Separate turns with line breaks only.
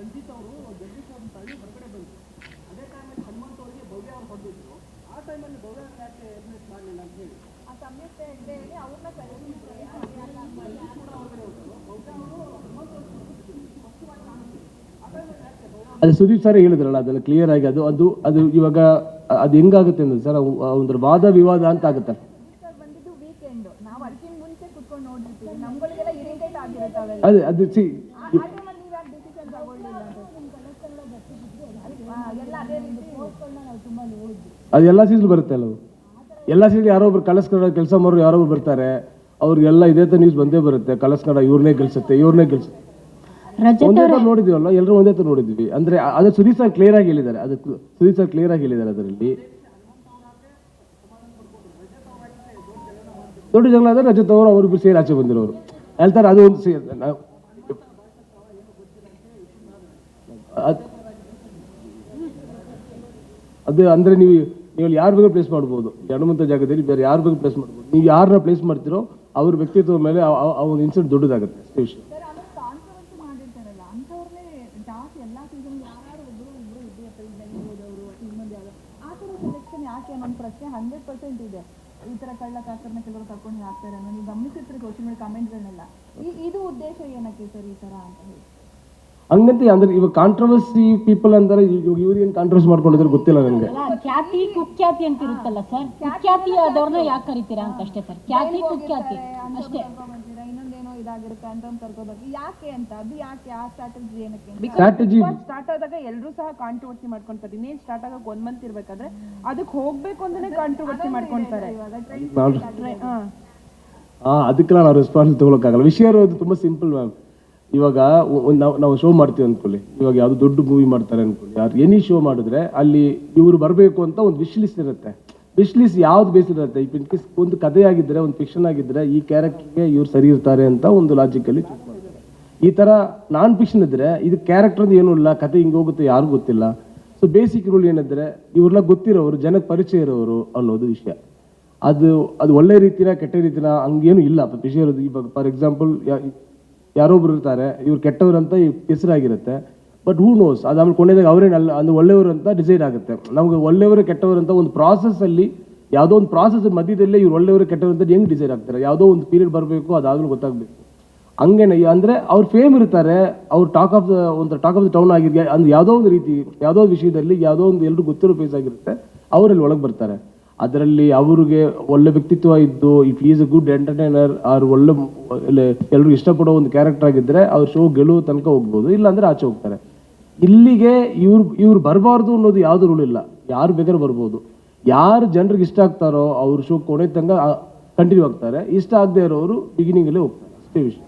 ರಂಜಿತ್ ಅವರು ಜಗದೀಶ್ ಅವ್ರನ್ನ ತಳ್ಳಿ ಹೊರಗಡೆ ಬಂದರು. ಅದೇ ಟೈಮಲ್ಲಿ ಹನುಮಂತ ಅವರಿಗೆ ಭವ್ಯ ಅವ್ರು ಹೊಡೆದಿದ್ರು ಆ ಟೈಮಲ್ಲಿ ಭವ್ಯ ಯಾಕೆ ಅಡ್ಮಿಟ್ ಮಾಡಲಿಲ್ಲ ಅಂತ ಹೇಳಿ.
ಆ ಸಮಯಕ್ಕೆ ಇದೆ ಹೇಳಿ ಅವ್ರನ್ನ ಕರೆದಿದ್ರು
ಕೂಡ ಹೊರಗಡೆ ಹೋದರು. ಭವ್ಯ ಅವರು ಹನುಮಂತ್ ಅವರು ಸ್ಪಷ್ಟವಾಗಿ ಕಾಣಿಸ್ತು ಆ ಟೈಮಲ್ಲಿ ಯಾಕೆ ಭವ್ಯ
ಅದು ಸುದೀಪ್ ಸರ್ ಹೇಳಿದ್ರಲ್ಲ ಅದೆಲ್ಲ ಕ್ಲಿಯರ್ ಆಗಿ ಅದು ಅದು ಅದು ಇವಾಗ ಅದು ಹೆಂಗಾಗುತ್ತೆ ಅಂದ್ರೆ ಸರ್ ಒಂದ್ರ ವಾದ ವಿವಾದ ಅಂತ ಆಗುತ್ತೆ.
ಸರ್ ಬಂದಿದ್ದು ವೀಕೆಂಡ್ ನಾವು ಅದಕ್ಕಿಂತ ಮುಂಚೆ ಕುತ್ಕೊಂಡು ನೋಡಿರ್ತೀವಿ ನಮ್ಗಳಿಗೆಲ್ಲ ಇರಿಟೇಟ್ ಆಗಿರುತ್ತೆ ಅವೆಲ್ಲ.
ಅದೇ ಅದು ಸಿ
ಅದೇ
ಎಲ್ಲ ಸೀಸನ್ ಬರುತ್ತೆ ಅಲ್ಲವು. ಎಲ್ಲ ಸೀಸನ್ ಯಾರೋ ಒಬ್ರು ಕಲಸ್ಕಡ ಕೆಲಸ ಮಾಡೋರು ಯಾರೋ ಬರ್ತಾರೆ ಅವ್ರಿಗೆಲ್ಲ ಇದೇ ತರ ನ್ಯೂಸ್ ಬಂದೇ ಬರುತ್ತೆ ಕಲಸ್ಕಡ ಇವ್ರನ್ನೇ ಗೆಲ್ಸುತ್ತೆ ಇವ್ರನ್ನೇ ಗೆಲ್ಸುತ್ತೆ. ಒಂದೇ ನೋಡಿದೀವಲ್ಲ ಎಲ್ಲರೂ ಒಂದೇ ತರ ನೋಡಿದ್ವಿ ಅಂದ್ರೆ ಅದು ಸುದೀಪ್ ಸರ್ ಕ್ಲಿಯರ್ ಆಗಿ ಹೇಳಿದ್ದಾರೆ. ಅದು ಸುದೀಪ್ ಸರ್ ಕ್ಲಿಯರ್ ಆಗಿ ಹೇಳಿದ್ದಾರೆ ಅದರಲ್ಲಿ. ದೊಡ್ಡ ಜಗಳ ಆದ್ರೆ ರಜತ್ ಅವರು ಅವ್ರಿಗೂ ಸೇರಿ ಆಚೆ ಬಂದಿರೋರು. ಹೇಳ್ತಾರೆ ಅದು ಒಂದು ಸೇ- ನಾವು- ಅದ್- ಅದು ಅಂದ್ರೆ ನೀವು ನೀವು ಯಾರ ಬಗ್ಗೆ ಪ್ಲೇಸ್ ಮಾಡ್ಬೋದು? ಹನುಮಂತ ಜಾಗದಲ್ಲಿ ಬೇರೆ ಯಾರ ಪ್ಲೇಸ್ ಮಾಡ್ಬೋದು? ನೀವು ಯಾರನ್ನ ಪ್ಲೇಸ್ ಮಾಡ್ತೀರೋ ಅವ್ರ ವ್ಯಕ್ತಿತ್ವದ ಮೇಲೆ ಆ- ಒಂದು ಇನ್ಸಿಡೆಂಟ್ ದೊಡ್ಡದಾಗುತ್ತೆ, ಅಷ್ಟೇ ವಿಷಯ.
ಈ ತರ ಕಳ್ಳ ಕಾಸರನ್ನ ಕೆಲವರು ಕರ್ಕೊಂಡು ಹಾಕ್ತಾರೆ ಅನ್ನೋ, ನೀವು ಗಮನಿಸಿರ್ತೀರಿ ಸೋಷಿಯಲ್ ಮೀಡಿಯಾ ಕಮೆಂಟ್ಗಳನ್ನೆಲ್ಲ ಇದು ಉದ್ದೇಶ ಏನಕ್ಕೆ ಸರ್ ಈ ತರ ಅಂತ ಹೇಳಿ?
ಹಂಗಂತ ಅಂದ್ರೆ ಇವಾಗ ಕಾಂಟ್ರವರ್ಸಿ ಪೀಪಲ್ ಅಂದ್ರೆ ಇವ್ರು ಏನ್ ಕಾಂಟ್ರವರ್ಸಿ ಮಾಡ್ಕೊಂಡಿದ್ರೆ ಗೊತ್ತಿಲ್ಲ ನನಗೆ.
ಖ್ಯಾತಿ ಕುಖ್ಯಾತಿ ಅಂತ ಇರುತ್ತಲ್ಲ ಸರ್? ಕುಖ್ಯಾತಿ ಆದವ್ರನ್ನ ಯಾಕೆ ಕರಿತೀರಾ ಅಂತ ಅಷ್ಟೇ ಸರ್. ಖ್ಯಾತಿ ಕುಖ್ಯಾತಿ ಅಷ್ಟೇ.
ಇನ್ನೊಂದೇನೋ ಇದಾಗಿರುತ್ತೆ ಅಂತ ಕರ್ಕೋಬೇಕು ಯಾಕೆ ಅಂತ? ಅದು ಯಾಕೆ? ಆ ಸ್ಟ್ರಾಟಜಿ ಏನಕ್ಕೆ
ಸ್ಟ್ರಾಟಜಿ
ಸ್ಟಾರ್ಟ್ ಆದಾಗ ಎಲ್ಲರೂ ಸಹ ಕಾಂಟ್ರವರ್ಸಿ ಮಾಡ್ಕೊಂತಾರೆ. ಇನ್ನೇನ್ ಸ್ಟಾರ್ಟ್ ಆಗಕ್ಕೆ ಒಂದ್ ಮಂತ್ ಇರ್ಬೇಕಾದ್ರೆ ಅದಕ್ಕೆ ಹೋಗ್ಬೇಕು ಅಂತಾನೆ ಕಾಂಟ್ರವರ್ಸಿ ಮಾಡ್ಕೊಂತಾರೆ.
ಅದಕ್ಕೆಲ್ಲ ನಾವು ರೆಸ್ಪಾನ್ಸ್ ತಗೊಳಕ್ಕಾಗಲ್ಲ. ವಿಷಯ ಇರೋದು ತುಂಬಾ ಸಿಂಪಲ್ ಮ್ಯಾಮ್ ಇವಾಗ ನಾವು ನಾವು ಶೋ ಮಾಡ್ತೀವಿ ಅನ್ಕೊಳ್ಳಿ. ಇವಾಗ ಯಾವ್ದು ದೊಡ್ಡ ಮೂವಿ ಮಾಡ್ತಾರೆ ಅನ್ಕೊಳ್ಳಿ. ಯಾರು ಎನಿ ಶೋ ಮಾಡಿದ್ರೆ ಅಲ್ಲಿ ಇವರು ಬರಬೇಕು ಅಂತ ಒಂದು ವಿಶ್ ಲಿಸ್ಟ್ ಇರುತ್ತೆ. ವಿಶ್ ಲಿಸ್ಟ್ ಯಾವ್ದು ಬೇಸ್ ಇರುತ್ತೆ? ಇನ್ ಕೇಸ್ ಒಂದು ಕಥೆ ಆಗಿದ್ರೆ ಒಂದು ಫಿಕ್ಷನ್ ಆಗಿದ್ರೆ, ಈ ಕ್ಯಾರೆಕ್ಟರ್ಗೆ ಇವ್ರು ಸರಿ ಇರ್ತಾರೆ ಅಂತ ಒಂದು ಲಾಜಿಕಲ್ಲಿ ಈ ತರ ನಾನ್ ಫಿಕ್ಷನ್ ಇದ್ರೆ ಇದು ಕ್ಯಾರೆಕ್ಟರ್ ಏನು ಇಲ್ಲ ಕತೆ ಹಿಂಗೆ ಹೋಗುತ್ತೆ ಯಾರಿಗೂ ಗೊತ್ತಿಲ್ಲ. ಸೊ ಬೇಸಿಕ್ ರೂಲ್ ಏನಿದ್ರೆ ಇವ್ರೆಲ್ಲ ಗೊತ್ತಿರೋರು, ಜನಕ್ಕೆ ಪರಿಚಯ ಇರೋರು ಅನ್ನೋದು ವಿಷಯ. ಅದು ಅದು ಒಳ್ಳೆ ರೀತಿನ, ಕೆಟ್ಟ ರೀತಿನ ಹಂಗೇನು ಇಲ್ಲ. ವಿಷಯ ಇರೋದು ಇವಾಗ ಫಾರ್ ಎಕ್ಸಾಂಪಲ್ ಯಾರೊಬ್ರು ಇರ್ತಾರೆ, ಇವ್ರು ಕೆಟ್ಟವ್ರು ಅಂತ ಹೆಸರಾಗಿರುತ್ತೆ ಬಟ್ ಹೂ ನೋಸ್ ಅದು ಆಮೇಲೆ ಅವರೇ ಅಲ್ಲ ಅಂದ್ರೆ ಒಳ್ಳೆಯವರು ಅಂತ ಡಿಸೈಡ್ ಆಗುತ್ತೆ. ನಮಗೆ ಒಳ್ಳೆಯವರು ಕೆಟ್ಟವರು ಅಂತ ಒಂದು ಪ್ರಾಸೆಸ್ಸಲ್ಲಿ ಯಾವುದೋ ಒಂದು ಪ್ರಾಸೆಸ್ ಮಧ್ಯದಲ್ಲೇ ಇವ್ರು ಒಳ್ಳೆಯವರು ಕೆಟ್ಟವರು ಅಂತ ಹೆಂಗ್ ಡಿಸೈಡ್ ಆಗ್ತಾರೆ? ಯಾವುದೋ ಒಂದು ಪೀರಿಯಡ್ ಬರಬೇಕು ಅದಾದ್ರೂ ಗೊತ್ತಾಗಬೇಕು. ಹಂಗೇನೆ ಅಂದ್ರೆ ಅವ್ರು ಫೇಮ್ ಇರ್ತಾರೆ, ಅವ್ರು ಟಾಕ್ ಆಫ್ ದ ಒಂದು ಟಾಕ್ ಆಫ್ ದ ಟೌನ್ ಆಗಿರ್ಗೆ, ಅಂದ್ರೆ ಯಾವುದೋ ಒಂದು ರೀತಿ, ಯಾವುದೋ ಒಂದು ವಿಷಯದಲ್ಲಿ ಯಾವುದೋ ಒಂದು ಎಲ್ಲರೂ ಗೊತ್ತಿರೋ ಫೇಸ್ ಆಗಿರುತ್ತೆ, ಅವರಲ್ಲಿ ಒಳಗೆ ಬರ್ತಾರೆ. ಅದರಲ್ಲಿ ಅವ್ರಿಗೆ ಒಳ್ಳೆ ವ್ಯಕ್ತಿತ್ವ ಇದ್ದು if is a good entertainer ಅವ್ರು ಒಳ್ಳೆ ಎಲ್ಲರೂ ಇಷ್ಟಪಡೋ ಒಂದು ಕ್ಯಾರೆಕ್ಟರ್ ಆಗಿದ್ರೆ ಅವ್ರ ಶೋ ಗೆಲುವು ತನಕ ಹೋಗ್ಬೋದು ಇಲ್ಲ ಅಂದ್ರೆ ಆಚೆ ಹೋಗ್ತಾರೆ. ಇಲ್ಲಿಗೆ ಇವ್ರು ಇವ್ರು ಬರಬಾರ್ದು ಅನ್ನೋದು ಯಾವ್ದು ರೂಲ್ ಇಲ್ಲ. ಯಾರು ಬೇಕಾದ್ರೂ ಬರ್ಬೋದು. ಯಾರು ಜನರಿಗೆ ಇಷ್ಟ ಆಗ್ತಾರೋ ಅವ್ರ ಶೋ ಕೊನೆ ತನಕ ಕಂಟಿನ್ಯೂ ಆಗ್ತಾರೆ. ಇಷ್ಟ ಆಗದೆ ಇರೋರು ಬಿಗಿನಿಂಗಲ್ಲೇ ಹೋಗ್ತಾರೆ. ಅಷ್ಟೇ ವಿಷಯ.